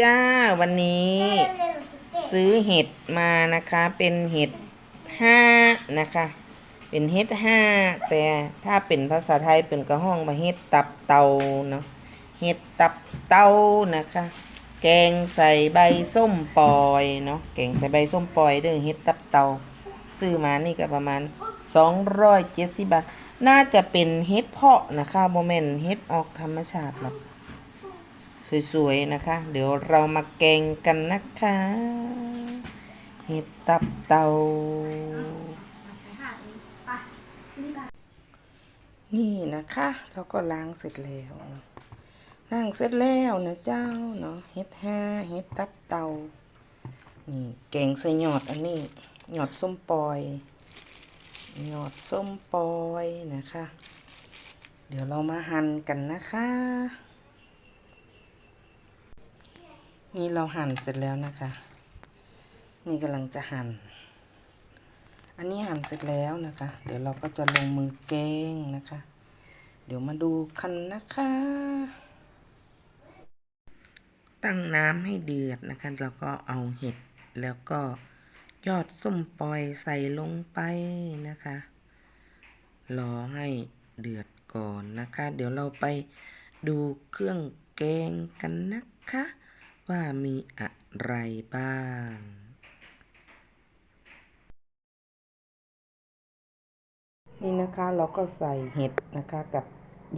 จ้าวันนี้ ซื้อเห็ดมานะคะ เป็นเห็ดห้านะคะ เป็นเห็ดห้าแต่ถ้าเป็นภาษาไทยเป็นกระห้องมาเห็ดตับเตาเนาะเห็ดตับเตานะคะ แกงใส่ใบส้มปอยเนาะแกงใส่ใบส้มปอยเด้อเห็ดตับเตาซื้อมานี่ก็ประมาณ270บาทน่าจะเป็นเห็ดเพาะนะคะโมเมนเห็ดออกธรรมชาติหรอก สวยๆนะคะ เดี๋ยวเรามาแกงกันนะคะ เห็ดตับเตา นี่นะคะ เราก็ล้างเสร็จแล้วล้างเสร็จแล้วนะเจ้าเนาะเห็ดห้าเห็ดตับเตา นี่แกงใส่หยอดอันนี้หยอดส้มปอย หยอดส้มปอยนะคะ เดี๋ยวเรามาหั่นกันนะคะ นี่เราหั่นเสร็จแล้วนะคะ นี่กำลังจะหั่น อันนี้หั่นเสร็จแล้วนะคะ เดี๋ยวเราก็จะลงมือแกงนะคะ เดี๋ยวมาดูกันนะคะ ตั้งน้ำให้เดือดนะคะ แล้วก็เอาเห็ดแล้วก็ยอดส้มปล่อยใส่ลงไปนะคะ รอให้เดือดก่อนนะคะ เดี๋ยวเราไปดูเครื่องแกงกันนะคะ ว่ามีอะไรบ้างนี่นะคะเราก็ใส่เห็ดนะคะกับ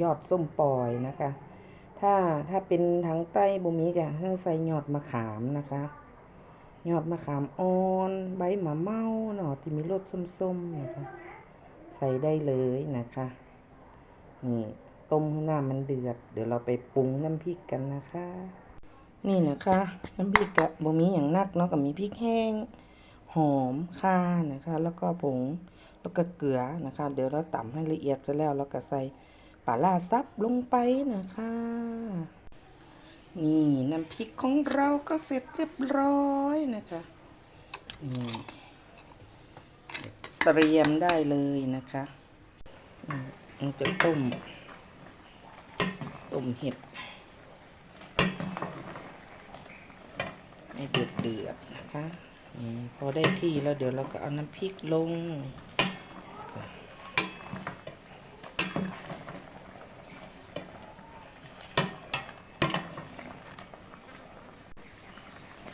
ยอดส้มปล่อยนะคะ ถ้าถ้าเป็นทางใต้บุมีจะให้ใส่ยอดมะขามนะคะ ยอดมะขามอ่อนใบมะเม่าเนาะที่มีรสส้มๆนะคะ ใส่ได้เลยนะคะนี่ต้มให้น้ำมันเดือด เดี๋ยวเราไปปรุงน้ำพริกกันนะคะ นี่นะคะน้ำพริกกะบ่มีอย่างนักเนาะกับมีพริกแห้ง หอมข่านะคะ แล้วก็ผงแล้วก็เกลือนะคะ เดี๋ยวเราตำให้ละเอียดจะแล้วเราก็ใส่ปลาล่าซับลงไปนะคะ นี่น้ำพริกของเราก็เสร็จเรียบร้อยนะคะนี่เตรียมได้เลยนะคะอืมมันจะต้มต้มเห็ด ให้เดือดเดือดๆนะคะอพอได้ที่แล้วเดี๋ยวเราก็เอาน้ำพริกลง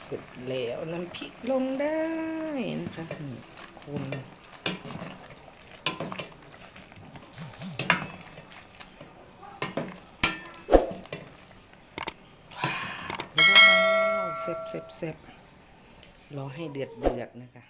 เสร็จแล้วน้ำพริกลงได้นะคะนี่คน ว้าวเสร็จเสร็จเสร็จรอให้เดือดเดือดนะคะ